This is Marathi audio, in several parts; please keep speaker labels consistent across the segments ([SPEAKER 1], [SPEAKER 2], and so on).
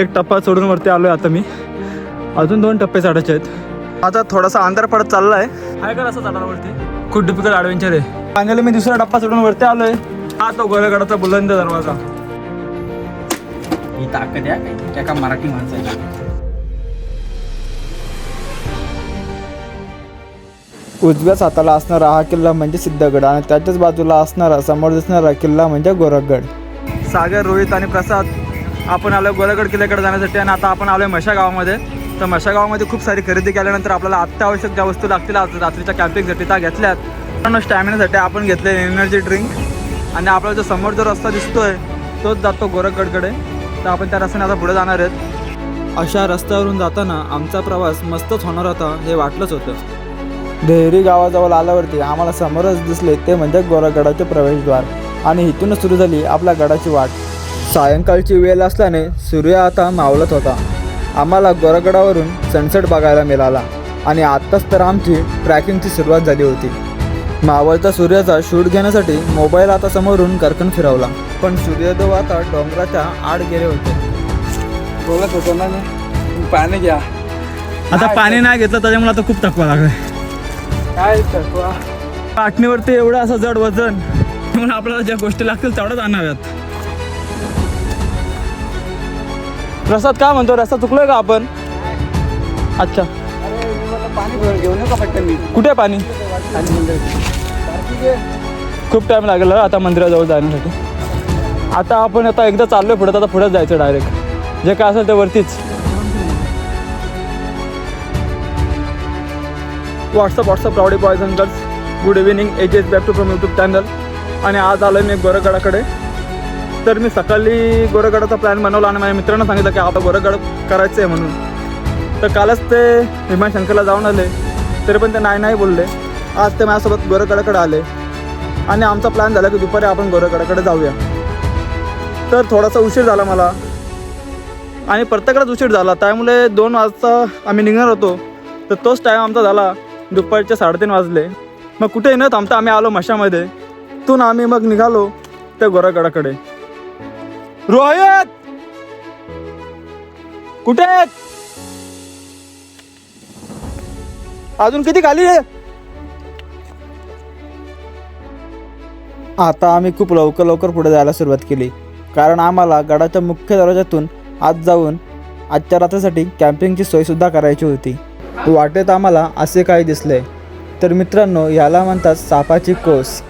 [SPEAKER 1] एक टप्पा सोडून वरती आलोय आता मी. अजून दोन टप्पे चढायचे आहेत. आता थोडासा अंधार पडत चाललाय. आहे का असं चढायला वरती खूप डिफिकल्ट ॲडव्हेंचर आहे. फायनली मी दुसरा टप्पा सोडून वरती आलोय. हा तो गोरेगडाचा बुलंद दरवाजा.
[SPEAKER 2] ही ताकद आहे. त्या का मराठी माणसाची.
[SPEAKER 3] उजव्याच हाताला असणारा हा किल्ला म्हणजे सिद्धगड आणि त्याच्याच बाजूला असणारा समोर दिसणारा किल्ला म्हणजे गोरखगड.
[SPEAKER 1] सागर रोहित आणि प्रसाद आपण आलो गोरेगड किल्ल्याकडे जाण्यासाठी आणि आता आपण आलोय मशा गावामध्ये तर मशा गावामध्ये खूप सारी खरेदी केल्यानंतर आपल्याला अत्यावश्यक ज्या वस्तू लागतील आज रात्रीच्या कॅम्पिंगसाठी त्या घेतल्यात. स्टॅमिनासाठी आपण घेतले एनर्जी ड्रिंक आणि आपला जो समोर जो रस्ता दिसतोय तोच जातो गोरखगडकडे तर आपण त्या रस्त्याने आता पुढे जाणार आहेत. अशा रस्त्यावरून जाताना आमचा प्रवास मस्तच होणार होता हे वाटलंच होतं.
[SPEAKER 3] देहरी गावाजवळ आल्यावरती आम्हाला समोरच दिसले ते म्हणजे गोरखगडाचे प्रवेशद्वार. आणि इथूनच सुरू झाली आपल्या गडाची वाट. सायंकाळची वेळ असल्याने सूर्य आता मावळत होता. आम्हाला गोरगडावरून सनसेट बघायला मिळाला आणि आत्ताच तर आमची ट्रॅकिंगची सुरुवात झाली होती. मावळता सूर्याचा शूट घेण्यासाठी मोबाईल आता समोरून करकन फिरवला. पण सूर्योदय आता डोंगराच्या आड गेले होते.
[SPEAKER 2] बोलत होतो ना मी. पाणी घ्या.
[SPEAKER 1] आता पाणी नाही घेतलं त्याच्यामुळे आता खूप थकवा लागलाय.
[SPEAKER 2] काय थकवा.
[SPEAKER 1] पाटणीवरती एवढं असं जड वजन म्हणून आपल्याला ज्या गोष्टी लागतील तेवढ्याच आणाव्यात. प्रसाद काय म्हणतो? रस्ता चुकलोय का आपण? अच्छा.
[SPEAKER 2] पाणी घेऊन का पटकन मी
[SPEAKER 1] कुठे आहे पाणी? खूप टाइम लागेल आता मंदिराजवळ जाण्यासाठी. आता आपण आता एकदा चाललोय पुढे आता पुढेच जायचं डायरेक्ट जे काय असेल ते वरतीच. WhatsApp WhatsApp प्रावडी boys and girls good evening as S back to from YouTube channel आणि आज आलो मी गोरगडाकडे तर मी सकाळी गोरगडाचा प्लॅन बनवला आणि माझ्या मित्रांना सांगितलं की आता गोरगड करायचं आहे म्हणून. तर कालच ते हिमाशंकरला जाऊन आले तरी पण ते नाही नाही बोलले. आज ते माझ्यासोबत गोरगडाकडे आले. आणि आमचा प्लॅन झाला की दुपारी आपण गोरगडाकडे जाऊया. तर थोडासा उशीर झाला मला. आणि प्रत्येकालाच उशीर झाला. त्यामुळे दोन वाजता आम्ही निघणार होतो. तर तोच टाईम आमचा झाला. दुपारचे साडेतीन वाजले. मग कुठे न थांबता आम्ही आलो मशामध्ये. तून आम्ही मग निघालो त्या गोरागडाकडे. रोहित! कुठे आहेत? अजून किती खाली रे
[SPEAKER 3] आता आम्ही खूप लवकर लवकर पुढे जायला सुरुवात केली. कारण आम्हाला गडाच्या मुख्य दरवाजातून आत जाऊन आजच्या रात्रीसाठी कॅम्पिंगची सोयसुद्धा करायची होती. वाटेत आम्हाला असे काही दिसले. तर मित्रांनो याला म्हणतात सापाची कोस.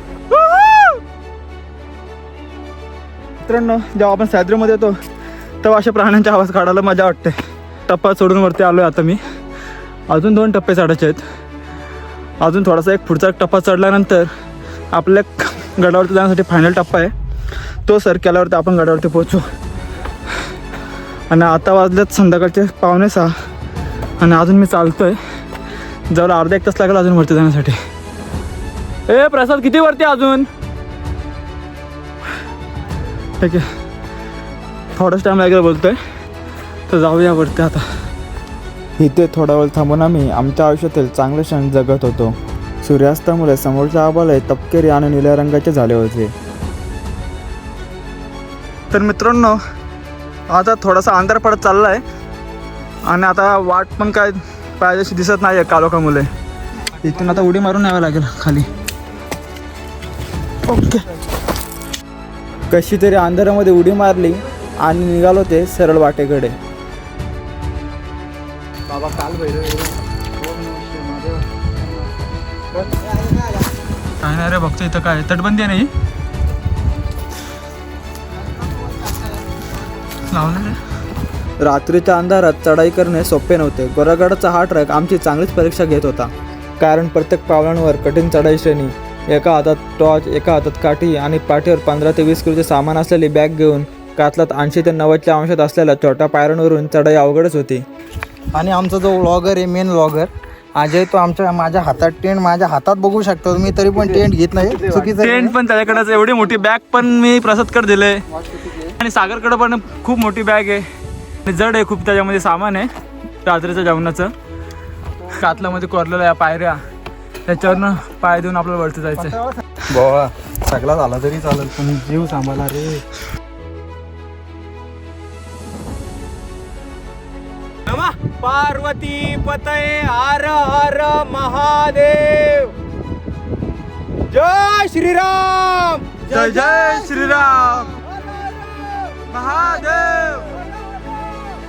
[SPEAKER 1] मित्रांनो जेव्हा आपण सह्याद्रीमध्ये येतो तेव्हा अशा प्राण्यांचा आवाज काढायला मजा वाटते. टप्पा सोडून वरती आलो आहे आता मी. अजून दोन टप्पे चढायचे आहेत. अजून थोडासा एक पुढचा टप्पा चढल्यानंतर आपल्या गडावरती जाण्यासाठी फायनल टप्पा आहे. तो सर केल्यावरती आपण गडावरती पोहोचू. आणि आता वाजल्यात संध्याकाळचे पावणे सहा. आणि अजून मी चालतो आहे जवळ अर्धा एक तास लागेल अजून वरती जाण्यासाठी. ए प्रसाद किती वरती अजून? ठीक आहे थोडाच टाईम लागेल बोलतोय. तर जाऊया वरती आता.
[SPEAKER 3] इथे थोडा वेळ थांबून आम्ही आमच्या आयुष्यातील चांगले क्षण जगत होतो. सूर्यास्तामुळे समोरच्या आबालय तपकेरी आणि निळ्या रंगाचे झाले होते.
[SPEAKER 1] तर मित्रांनो आता थोडासा अंधार पडत चालला आहे आणि आता वाट पण काय पाहिजे दिसत नाही आहे कालोखामुळे इथून आता उडी मारून यावं लागेल खाली. ओके.
[SPEAKER 3] कशी तरी अंधारामध्ये उडी मारली आणि निघालो ते सरळ वाटेकडे.
[SPEAKER 2] बाबा काल
[SPEAKER 1] काय नाही रे बघतो इथं काय तटबंदी आहे नाही
[SPEAKER 3] रात्रीच्या अंधारात चढाई करणे सोपे नव्हते. गोरागडाचा हा ट्रॅक आमची चांगलीच परीक्षा घेत होता. कारण प्रत्येक पावलांवर कठीण चढाई श्रेणी. एका हातात टॉर्च एका हातात काठी आणि पाठीवर पंधरा ते वीस किलोचे सामान असलेली बॅग घेऊन कातलात ऐंशी ते नव्वदच्या अंशात असलेल्या छोट्या पायऱ्यांवरून चढाई अवघडच होती.
[SPEAKER 2] आणि आमचा जो व्लॉगर आहे मेन व्लॉगर अजय तो आमच्या माझ्या हातात टेंट माझ्या हातात बघू शकतो. मी तरी पण टेंट घेत नाही. चुकीचं.
[SPEAKER 1] टेंट पण त्याच्याकडेच एवढी मोठी बॅग पण मी प्रसादकडे दिले. आणि सागरकडे पण खूप मोठी बॅग आहे. आणि जड आहे खूप त्याच्यामध्ये सामान आहे. रात्रीचं जेवणाचं. कातलामध्ये कोरलेल्या या पायऱ्या. त्याच्यावरनं पाय देऊन आपल्याला वरती जायचं
[SPEAKER 2] बाबा सगळा झाला तरी चालेल पण जीव सांभाळा रे.
[SPEAKER 3] पार्वती पतये हर हर महादेव। जय श्रीराम।
[SPEAKER 1] जय जय श्रीराम। महादेव।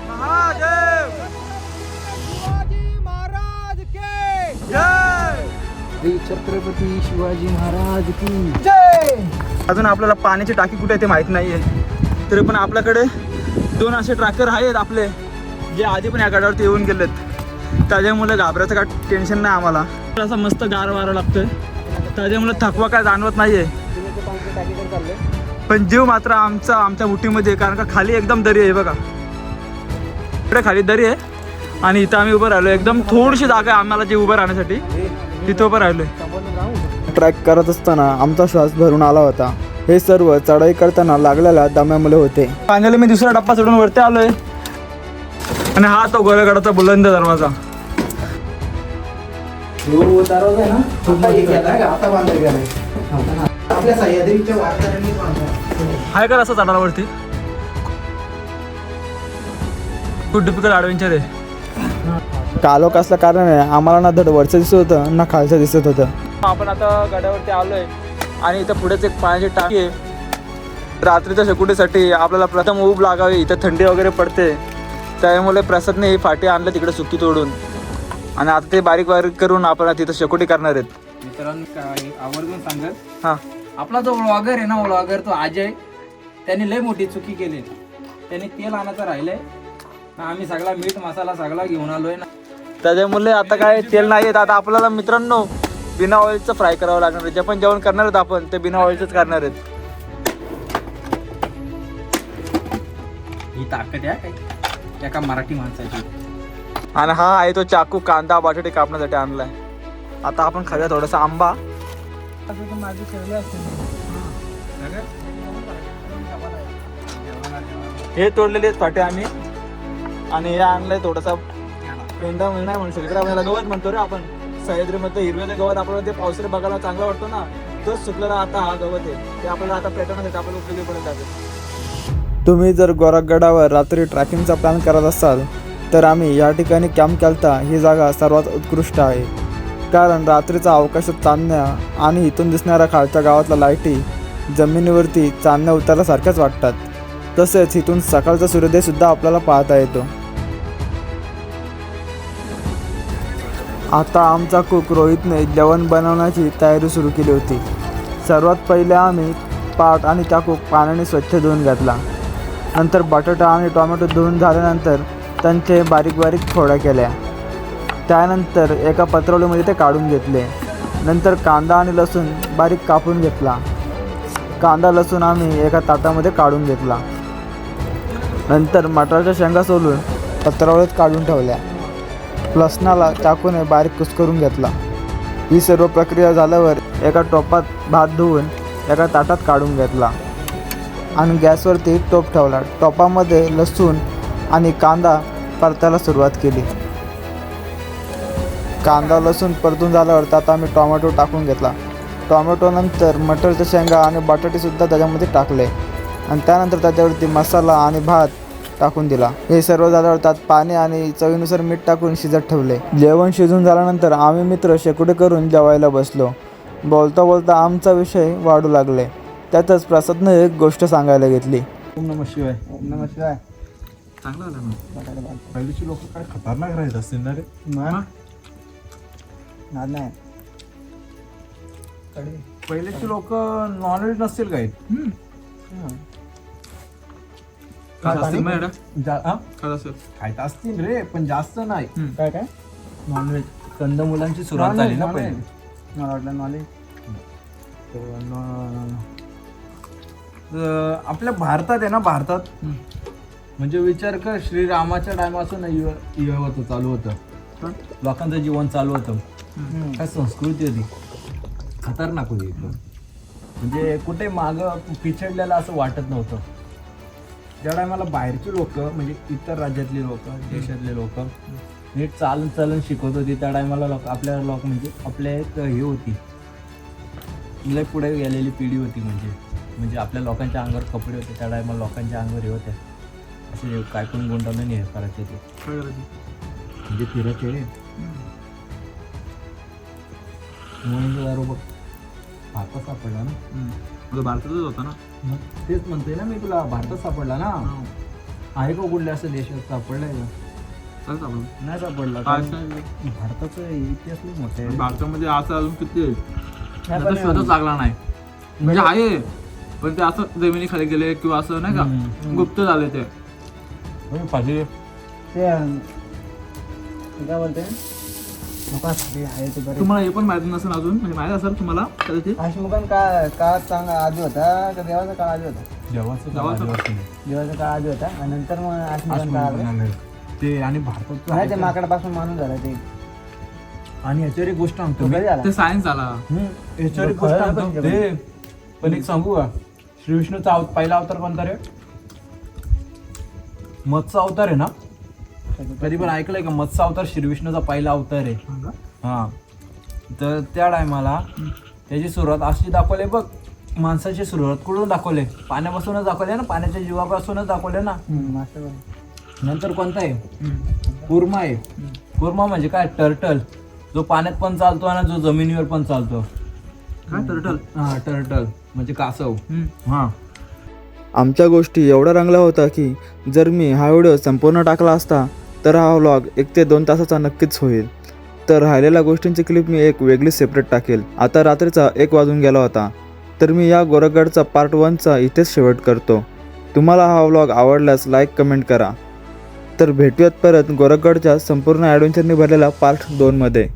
[SPEAKER 1] महादेव।
[SPEAKER 3] महाराज के।
[SPEAKER 1] जय।
[SPEAKER 2] श्री छत्रपती शिवाजी महाराज की
[SPEAKER 3] जय!
[SPEAKER 1] अजून आपल्याला पाण्याची टाकी कुठे आहे ते माहीत नाही आहे तरी पण आपल्याकडे दोन असे ट्रॅकर आहेत आपले जे आधी पण या गडावरती येऊन गेलेत. त्याच्यामुळे घाबरायचं काय टेन्शन नाही आम्हाला. असं मस्त गार वारा लागतोय. त्याच्यामुळे थकवा काय जाणवत नाही आहे पण जीव मात्र आमचा आमच्या बुटीमध्ये आहे कारण का खाली एकदम दरी आहे बघा. इकडे खाली दरी आहे. आणि इथं आम्ही उभं राहिलो. एकदम थोडीशी जागा आहे आम्हाला जे उभं राहण्यासाठी. तिथं उभं राहिलोय.
[SPEAKER 3] ट्रॅक करत असताना आमचा श्वास भरून आला होता. हे सर्व चढाई करताना लागलेल्या दम्यामुळे होते.
[SPEAKER 1] फायनली मी दुसरा टप्पा सोडून वरती आलोय. आणि हा तो गोरेगडाचा बुलंद दरवाजा.
[SPEAKER 2] हे केलाय का?
[SPEAKER 1] असं चढायला वरती. खूप डिफिकल्ट ॲडव्हेंचर आहे.
[SPEAKER 3] कालोख असल्या कारणाने आम्हाला ना धड वरचं दिसत होतं ना खालचं दिसत होतं.
[SPEAKER 1] आपण आता गड्यावरती आलोय आणि इथं पुढेच एक पाण्याची टाकी आहे. रात्रीच्या शेकुटीसाठी आपल्याला प्रथम ऊब लागावी इथं थंडी वगैरे पडते. त्यामुळे प्रसादने ही फाटी आणलं तिकडे सुकी तोडून. आणि आता ते बारीक बारीक करून आपण तिथं शेकोटी करणार आहेत.
[SPEAKER 2] मित्रांनो आवर्जून सांगत
[SPEAKER 1] हां.
[SPEAKER 2] आपला जो व्लॉगर आहे ना व्लॉगर तो अजय. त्यांनी लय मोठी चुकी केली. त्यांनी तेल आणायचं राहिलंय. आम्ही सगळा मीठ मसाला सगळा घेऊन आलोय ना.
[SPEAKER 1] त्याच्यामुळे आता काय तेल नाही येत. आता आपल्याला मित्रांनो बिना ऑइलचं फ्राय करावं लागणार आहे. जे पण जेवण करणार आहेत आपण ते बिना ऑइलचंच करणार आहेत.
[SPEAKER 2] ही ताकद आहे काय? एका मराठी माणसाची.
[SPEAKER 1] आणि हा आहे तो चाकू कांदा बटाटे कापण्यासाठी आणलाय. आता आपण खाऊया थोडासा आंबा. हे तोडलेले आहेत फाटे आम्ही. आणि हे आणलंय थोडासा पेंडा नाही म्हणू शकत आपल्याला गवत म्हणतो रे आपण. सह्याद्रीमध्ये हिरव्याचं गवत आपल्याला ते पावसाळी बघायला चांगला वाटतो ना तोच सुकलेला आता हा गवत आहे. ते आपल्याला आता पॅटर्न देतात आपल्याला उपयोगी पडत जाते
[SPEAKER 3] तुम्ही जर गोरखगडावर रात्री ट्रॅकिंगचा प्लॅन करत असाल तर आम्ही या ठिकाणी कॅम्प केलता ही जागा सर्वात उत्कृष्ट आहे. कारण रात्रीचा अवकाशात चांदण्या आणि इथून दिसणाऱ्या खालच्या गावातल्या लाईटी जमिनीवरती चांदण्या उतरल्यासारख्याच वाटतात. तसेच इथून सकाळचा सूर्योदय सुद्धा आपल्याला पाहता येतो. आता आमचा कुक रोहितने जेवण बनवण्याची तयारी सुरू केली होती. सर्वात पहिले आम्ही पाट आणि त्या कुक पाण्याने स्वच्छ धुवून घातला. नंतर बटाटा आणि टोमॅटो धुवून झाल्यानंतर त्यांचे बारीक बारीक फोड्या केल्या. त्यानंतर एका पत्रवलीमध्ये ते काढून घेतले. नंतर कांदा आणि लसूण बारीक कापून घेतला. कांदा लसूण आम्ही एका ताटामध्ये काढून घेतला. नंतर मटारच्या शेंगा सोलून पत्रावळीत काढून ठेवल्या. लसणाला चाकूने बारीक कुस्करून घेतला. ही सर्व प्रक्रिया झाल्यावर एका टोपात भात धुवून एका ताटात काढून घेतला. आणि गॅसवरती टोप ठेवला. टोपामध्ये लसूण आणि कांदा परतायला सुरुवात केली. कांदा लसूण परतून झाल्यावर त्यात आम्ही टोमॅटो टाकून घेतला. टोमॅटोनंतर मटरच्या शेंगा आणि बटाटेसुद्धा त्याच्यामध्ये टाकले. आणि त्यानंतर त्याच्यावरती मसाला आणि भात टाकून दिला. हे सर्व झाल्यावर त्यात पाणी आणि चवीनुसार मीठ टाकून शिजत ठेवले. जेवण शिजून झाल्यानंतर आम्ही मित्र शेकोटे करून जेवायला बसलो. बोलता बोलता आमचा विषय वाढू लागले. त्यातच प्रसादनं एक गोष्ट सांगायला घेतली.
[SPEAKER 1] ओम नम शिवाय.
[SPEAKER 2] ओम नमः शिवाय.
[SPEAKER 1] चांगला आला ना.
[SPEAKER 4] पहिलीची लोक काय खतरनाक राहत असतील ना रे?
[SPEAKER 2] नाही.
[SPEAKER 4] पहिलेची लोक नॉनव्हेज नसतील काही. खायत असतील रे पण जास्त नाही.
[SPEAKER 2] काय काय?
[SPEAKER 4] नॉनव्हेज कंद मुलांची सुरुवात झाली ना पहिले.
[SPEAKER 2] मला वाटलं नॉलेज
[SPEAKER 4] आपल्या भारतात आहे ना भारतात म्हणजे विचार कर श्रीरामाच्या टायमापासून होतं चालू होतं. लोकांचं जीवन चालू होतं. काय संस्कृती होती? खतरनाक होती एकदम. म्हणजे कुठे माग पिछडलेलं असं वाटत नव्हतं. ज्या टायमाला बाहेरची लोक म्हणजे इतर राज्यातली लोक देशातले लोक नीट चालन चलन शिकवत होती त्या टायमाला लोक आपल्या लोक म्हणजे आपल्या एक हे होती. लय पुढे गेलेली पिढी होती म्हणजे. म्हणजे आपल्या लोकांच्या अंगावर कपडे होते त्या टायमाला लोकांच्या अंगावर हे होते असे काय पण गुंडाळून हे करायचे ते. म्हणजे फिरायचे म्हणून बघ. भारतात सापडला ना?
[SPEAKER 3] भारतातच होता ना?
[SPEAKER 4] तेच म्हणतोय ना मी तुला भारतात सापडला ना? आहे का कुठल्या असं देशात सापडलाय का
[SPEAKER 3] आपण.
[SPEAKER 4] नाही सापडला
[SPEAKER 3] काय
[SPEAKER 4] भारताचा इतिहास लई मोठा आहे.
[SPEAKER 3] भारतामध्ये असं अजून किती आहे? शोधच लागला नाही. म्हणजे आहे पण ते असं जमिनी खाली गेले किंवा असं नाही का? गुप्त झाले ते.
[SPEAKER 4] पाहिजे
[SPEAKER 1] ते अं, काय बोलते नका ते आहे ते बरे
[SPEAKER 3] तुम्हाला हे पण माहिती नसेल अजून म्हणजे माहिती असेल तुम्हाला कदाचित.
[SPEAKER 1] हसमुखन का काळ चांगला आधी होता का देवाचा काळ आधी होता?
[SPEAKER 4] नाही.
[SPEAKER 1] देवाचा काळ. आधी होता आणि नंतर मग हसमुखन काळ आला.
[SPEAKER 4] ते आणि भारतात
[SPEAKER 1] नाही ते माकडापासून मानून झालं ते.
[SPEAKER 4] आणि याच्यावर एक गोष्ट सांगतो
[SPEAKER 1] तो
[SPEAKER 4] मी
[SPEAKER 3] ते सायन्स झाला.
[SPEAKER 4] हम्म, याच्यावर एक गोष्ट सांगतो
[SPEAKER 1] पण
[SPEAKER 4] ते पण एक सांगू का? श्री विष्णूचा अव- पहिला अवतार कोणता रे? मत्स्य अवतार आहे ना? कधी पण ऐकलंय का? मत्स्य अवतार श्री विष्णूचा पहिला अवतार आहे.
[SPEAKER 3] हा
[SPEAKER 4] तर त्या टायमाला त्याची सुरुवात अशी दाखवली बघ. माणसाची सुरुवात कुठून दाखवले? पाण्यापासूनच दाखवले ना? पाण्याच्या जीवापासूनच दाखवले ना. नंतर कोणता आहे? कुर्मा आहे. कुर्मा म्हणजे काय? टर्टल. जो पाण्यात पण चालतो आणि जो जमिनीवर पण चालतो.
[SPEAKER 3] टर्टल?
[SPEAKER 4] हा टर्टल. म्हणजे कासव. हा.
[SPEAKER 1] आमच्या गोष्टी एवढा रंगला होता की जर मी हा व्हिडिओ संपूर्ण टाकला असता तर हा व्लॉग एक ते दोन तासाचा नक्कीच होईल. तर राहिलेल्या गोष्टींची क्लिप मी एक वेगळी सेपरेट टाकेल. आता रात्रीचा एक वाजून गेला होता. तर मी या गोरखगडचा पार्ट वनचा इथेच शेवट करतो. तुम्हाला हा व्लॉग आवडल्यास लाईक कमेंट करा. तर भेटूयात परत गोरखगडच्या संपूर्ण ॲडव्हेंचरने भरलेला पार्ट दोनमध्ये